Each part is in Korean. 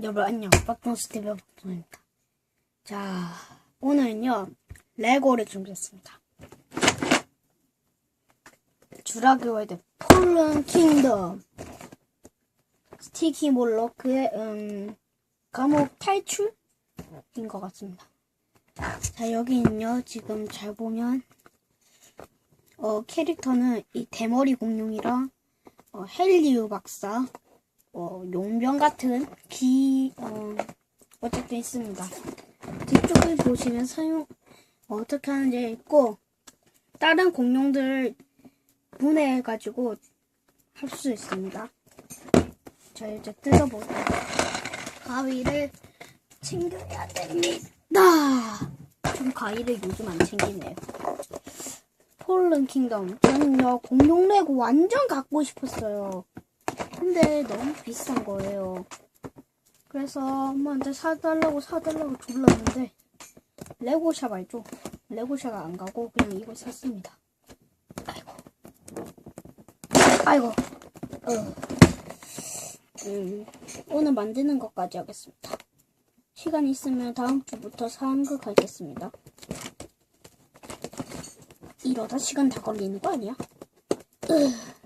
여러분 안녕. 박동 스티브 박동입니다. 자 오늘은요 레고를 준비했습니다. 주라기 월드 폴른 킹덤. 스티키 몰로크의 음, 감옥 탈출인 것 같습니다. 자 여기는요 지금 잘 보면 어 캐릭터는 이 대머리 공룡이랑 어, 헬리우 박사 어, 용병 같은 기, 어, 어쨌든 있습니다. 뒤쪽을 보시면 사용, 어, 어떻게 하는지 있고, 다른 공룡들 분해해가지고 할 수 있습니다. 자, 이제 뜯어볼게요. 가위를 챙겨야 됩니다. 좀 가위를 요즘 안 챙기네요. 폴른 킹덤. 저는요, 공룡 레고 완전 갖고 싶었어요. 근데 너무 비싼 거예요. 그래서 엄마한테 사달라고 사달라고 졸랐는데 레고샵 알죠? 레고샵 안 가고 그냥 이걸 샀습니다. 아이고. 아이고. 어. 음, 오늘 만드는 것까지 하겠습니다. 시간 있으면 다음 주부터 상극 하겠습니다. 이러다 시간 다 걸리는 거 아니야? 으.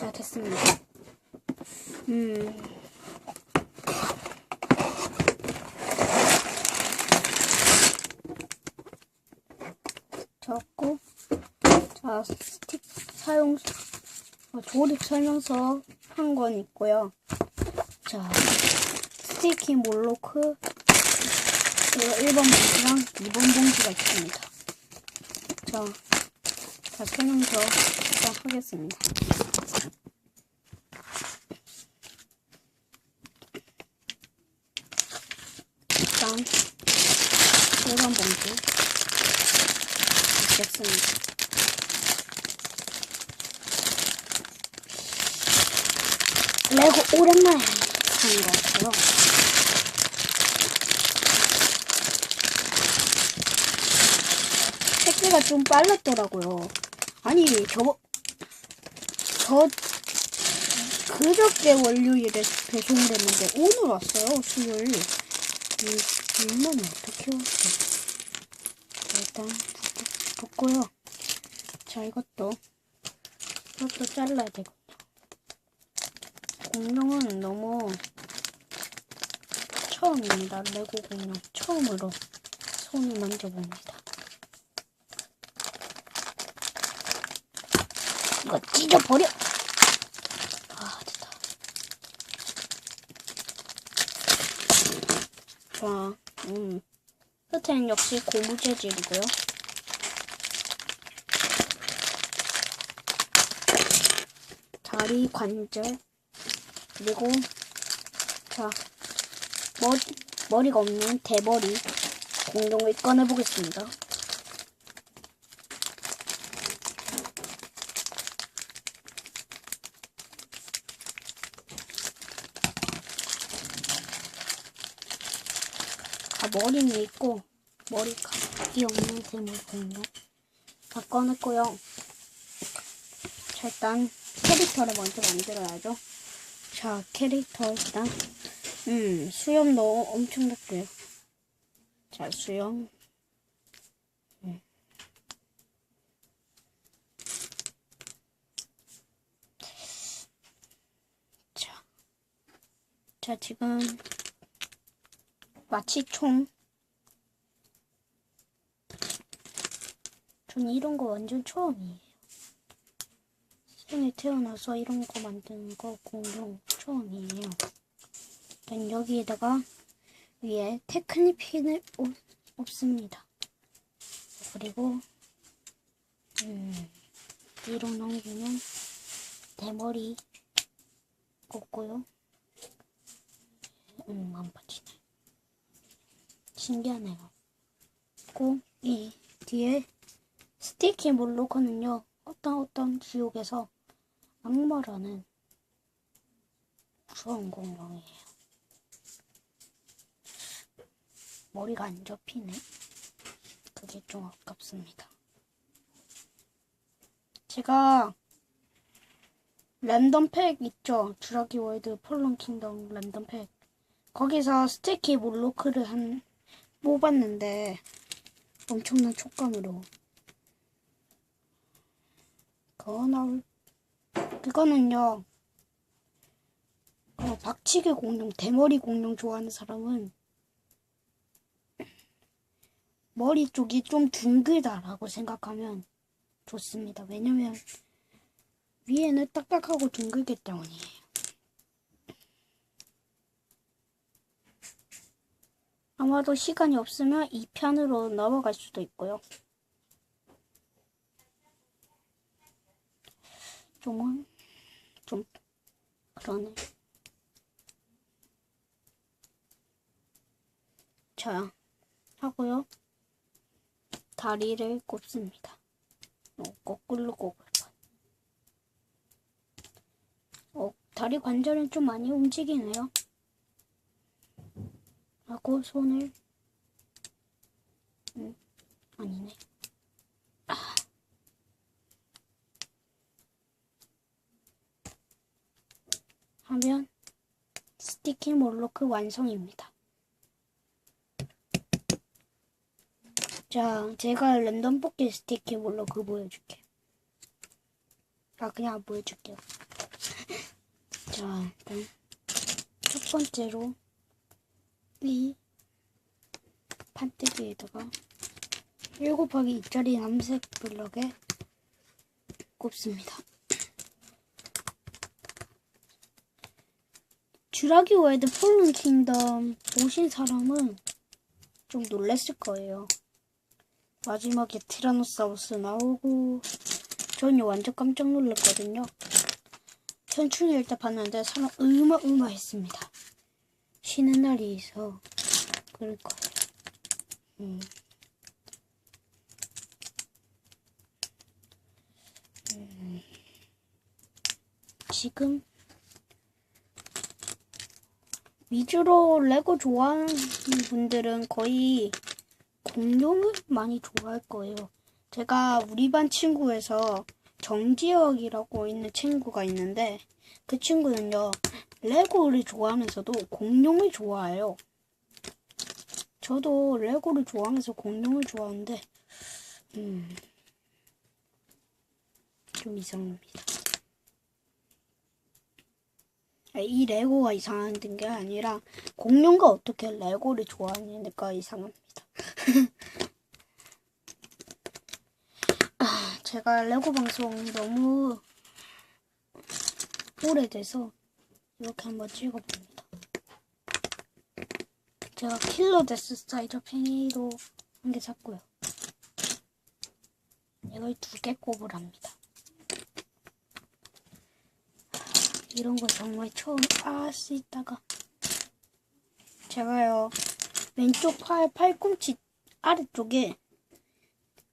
자, 됐습니다. 음. 적고, 자, 스틱 사용, 어, 조립 설명서 한 권 있고요. 자, 스티키 몰로크, 그리고 1번 봉지랑 2번 봉지가 있습니다. 자, 자, 설명서 일단 하겠습니다. 일단 1번 봉지 넣겠습니다. 레고 오랜만에 하는 것 같아요. 택배가 좀 빨랐더라고요. 아니, 저, 저, 그저께 월요일에 배송을 했는데, 오늘 왔어요, 수요일. 이, 이만 어떻게 왔어? 일단, 붓고, 붓고요. 자, 이것도, 이것도 잘라야 되고. 공룡은 너무 처음입니다. 레고 공룡 처음으로 손을 만져봅니다. 이거 찢어버려! 아, 됐다. 자, 음. 끝에는 역시 고무 재질이고요. 다리 관절, 그리고 자 머리 머리가 없는 대머리 공룡을 꺼내 보겠습니다. 아 머리는 있고 머리가 이 없는 대머리 공룡 다 꺼냈고요. 자 일단 캐릭터를 먼저 만들어야죠. 자, 캐릭터 일단 음, 수염도 엄청 높고요. 자, 수염. 음. 자. 자, 지금 마치 총. 전 이런 거 완전 처음이에요. 생에 태어나서 이런 거 만드는 거 공룡 처음이에요. 일단 여기에다가 위에 테크닉 핀을 없, 없습니다. 그리고 음, 뒤로 넘기면 대머리 꽂고요. 음, 안 빠지네. 신기하네요. 그리고 이 뒤에 스티키 몰로커는요. 어떤 어떤 지옥에서 악마라는 무서운 공룡이에요. 머리가 안 접히네. 그게 좀 아깝습니다. 제가 랜덤 팩 있죠? 주라기 월드 폴론 킹덤 랜덤 팩. 거기서 스테키 몰로크를 한 뽑았는데 엄청난 촉감으로 그거 나올 그거는요 어, 박치기 공룡 대머리 공룡 좋아하는 사람은 머리 쪽이 좀 둥글다라고 생각하면 좋습니다. 왜냐면 위에는 딱딱하고 둥글기 때문이에요. 아마도 시간이 없으면 2편으로 넘어갈 수도 있고요. 좀은 좀 그러네. 자, 하고요. 다리를 꼽습니다. 어, 거꾸로 꼽을 뻔. 어, 다리 관절은 좀 많이 움직이네요. 하고 손을 음, 아니네. 하면 스티키 몰로크 완성입니다. 자, 제가 랜덤 뽑기 스티키 몰로크 보여줄게. 아, 그냥 안 보여줄게요. 자, 일단 첫 번째로 이 판때기에다가 1 곱하기 2짜리 남색 블럭에 꼽습니다. 주라기 월드 폴른 킹덤 보신 사람은 좀 놀랐을 거예요. 마지막에 티라노사우루스 나오고 저는 완전 깜짝 놀랐거든요. 현충일 때 봤는데 사람 으마으마 했습니다. 쉬는 날이 있어 그럴 거예요. 음. 음. 지금 위주로 레고 좋아하는 분들은 거의 공룡을 많이 좋아할 거예요. 제가 우리 반 친구에서 정지혁이라고 있는 친구가 있는데 그 친구는요 레고를 좋아하면서도 공룡을 좋아해요. 저도 레고를 좋아하면서 공룡을 좋아하는데 음, 좀 이상합니다. 이 레고가 이상한 게 아니라 공룡과 어떻게 레고를 좋아하는가 이상합니다. 아, 제가 레고 방송 너무 오래돼서 이렇게 한번 찍어봅니다. 제가 킬러 데스 스타이저 팽이도 한개 샀고요. 이걸 두 개 꼽으랍니다. 이런 거 정말 처음 아스 있다가 제가요 왼쪽 팔 팔꿈치 아래쪽에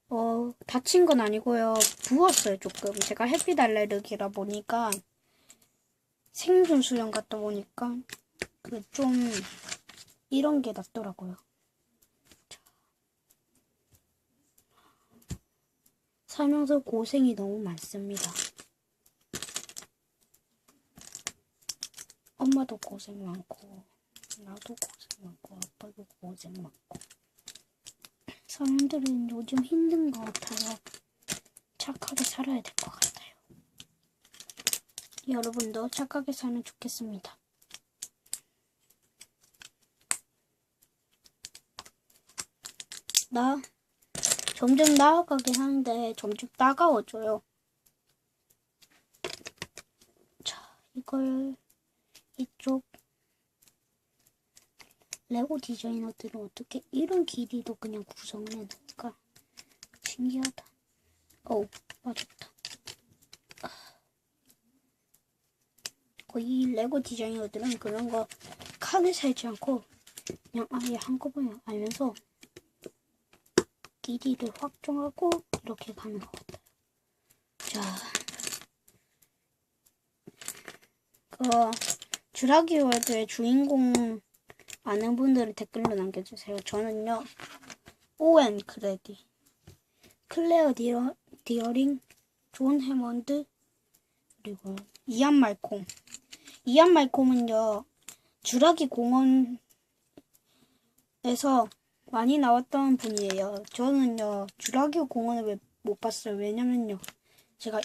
어 다친 건 아니고요 부었어요 조금 제가 햇빛 알레르기라 보니까 생존 수련 갔다 보니까 그 좀 이런 게 낫더라고요. 자. 살면서 고생이 너무 많습니다. 엄마도 고생 많고 나도 고생 많고 아빠도 고생 많고 사람들은 요즘 힘든 것 같아요. 착하게 살아야 될 것 같아요. 여러분도 착하게 살면 좋겠습니다. 나 점점 나아가긴 하는데 점점 따가워져요. 자, 이걸 이쪽 레고 디자이너들은 어떻게 이런 길이도 그냥 구성을 해놓을까? 신기하다. 어우, 맞았다. 거의 레고 디자이너들은 그런 거 칸을 살지 않고 그냥 아예 한꺼번에 알면서 길이를 확정하고 이렇게 가는 것 같아요. 자, 그 주라기 월드의 주인공 아는 분들은 댓글로 남겨주세요. 저는요, 오웬 크레디, 클레어 디어, 디어링 존 해먼드 그리고 이안 말콤. 이안 말콤은요 주라기 공원에서 많이 나왔던 분이에요. 저는요 주라기 공원을 왜 못 봤어요? 왜냐면요 제가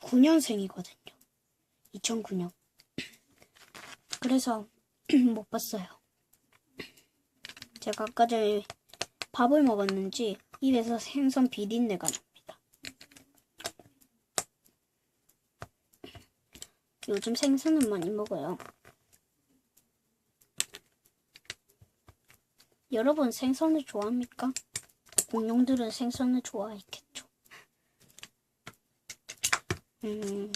9년생이거든요. 2009년. 그래서 못 봤어요. 제가 아까 전에 밥을 먹었는지 입에서 생선 비린내가 납니다. 요즘 생선은 많이 먹어요. 여러분 생선을 좋아합니까? 공룡들은 생선을 좋아했겠죠. 음,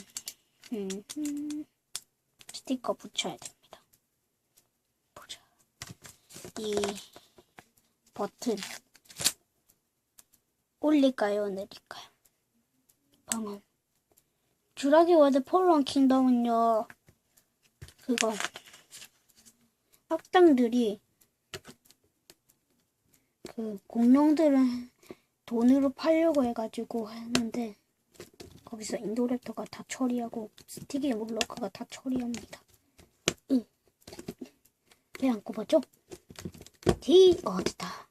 음, 음. 스티커 붙여야 됩니다. 보자. 이 버튼 올릴까요, 내릴까요? 방금 주라기 월드 폴론 킹덤은요, 그거 악당들이 그 공룡들은 돈으로 팔려고 해가지고 했는데 거기서 인도랩터가 다 처리하고 스티기 물로커가 다 처리합니다. 왜안 꼽아 줘? D 어 됐다.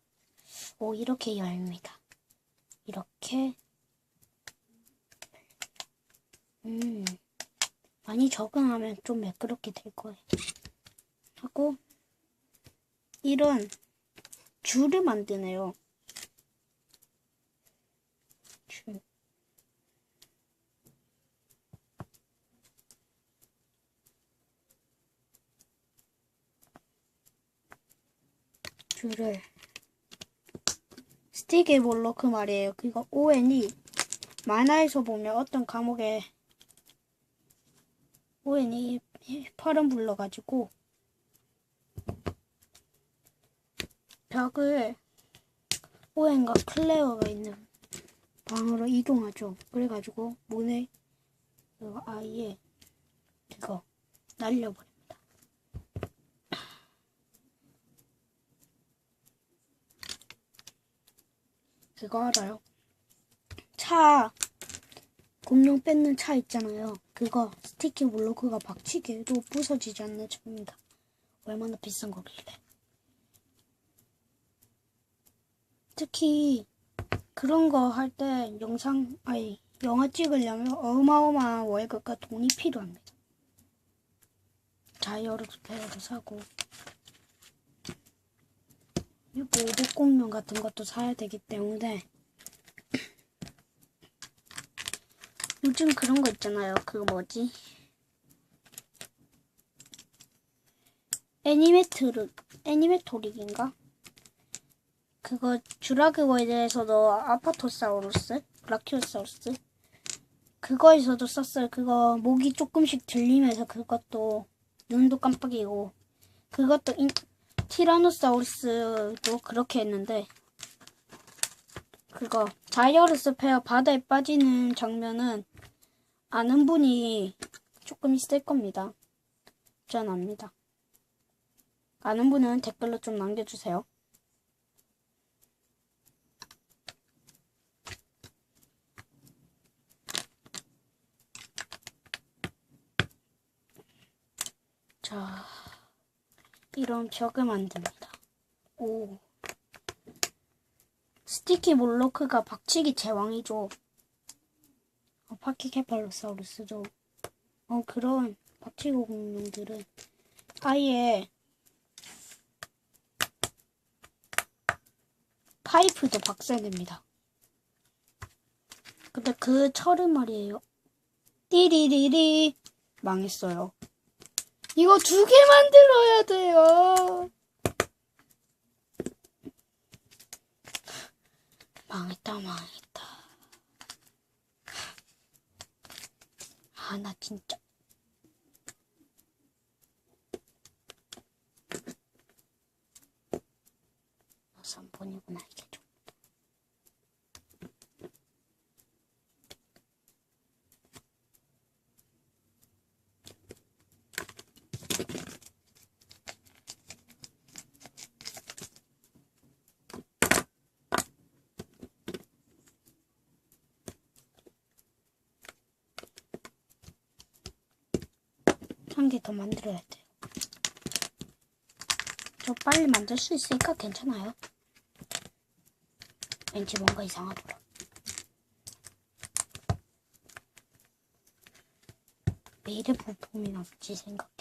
오 이렇게 열립니다. 이렇게 음 많이 적응하면 좀 매끄럽게 될 거예요. 하고 이런 줄을 만드네요. 줄. 줄을 스틱의 몰로크 말이에요. 그거 ON이 만화에서 보면 어떤 감옥에 ON이 파란 불러가지고 벽을 오엔과 클레어가 있는 방으로 이동하죠. 그래가지고 문에 그 아이의 그거 날려버립 그거 알아요? 차 공룡 뺏는 차 있잖아요. 그거 스티키 블로크가 박치게 해도 부서지지 않는 차입니다. 얼마나 비싼 거길래. 특히 그런 거 할 때 영상 아니 영화 찍으려면 어마어마한 월급과 돈이 필요합니다. 자이어로 스페어를 사고 보복 공룡 같은 것도 사야 되기 때문에 요즘 그런 거 있잖아요. 그거 뭐지? 애니메트르 애니메토릭인가? 그거 주라기 월드에서도 아파토사우루스, 브라키오사우루스 그거에서도 썼어요. 그거 목이 조금씩 들리면서 그것도 눈도 깜빡이고 그것도 인, 티라노사우루스도 그렇게 했는데 그거 자이어르스 페어 바다에 빠지는 장면은 아는 분이 조금 있을 겁니다. 전 압니다. 아는 분은 댓글로 좀 남겨주세요. 자, 이런 벽을 만듭니다. 오. 스티키 몰로크가 박치기 제왕이죠. 어, 파키케팔로사우루스죠. 어, 그런 박치기 공룡들은 아예 파이프도 박살냅니다. 근데 그 철은 말이에요. 띠리리리 망했어요. 이거 두 개 만들어야 돼요. 망했다, 망했다. 아, 나 진짜. 너 3번이구나, 이게 한 개 더 만들어야 돼. 저 빨리 만들 수 있으니까 괜찮아요. 왠지 뭔가 이상하더라. 매일의 부품이 없지 생각.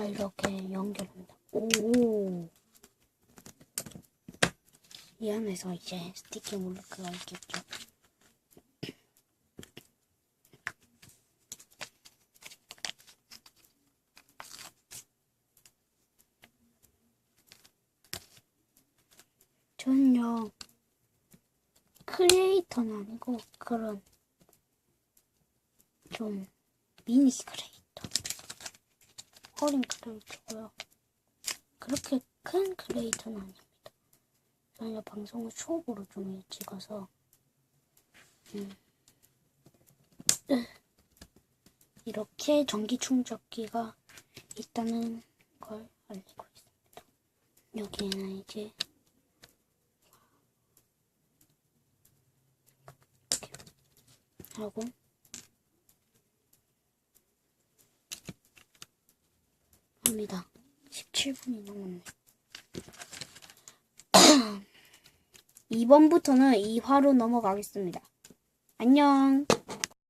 자, 이렇게 연결합니다. 오. 이 안에서 이제 스티키 마크가 있겠죠. 저는요, 크리에이터는 아니고 그런 좀 미니 크리에이터. 어린 크리에이터고요. 그렇게 큰 크리에이터는 아닙니다. 저는 방송을 초보로 좀 찍어서 음, 으, 이렇게 전기 충전기가 있다는 걸 알리고 있습니다. 여기에는 이제 하고 합니다. 17분이 넘었네. 2번부터는 2화로 넘어가겠습니다. 안녕.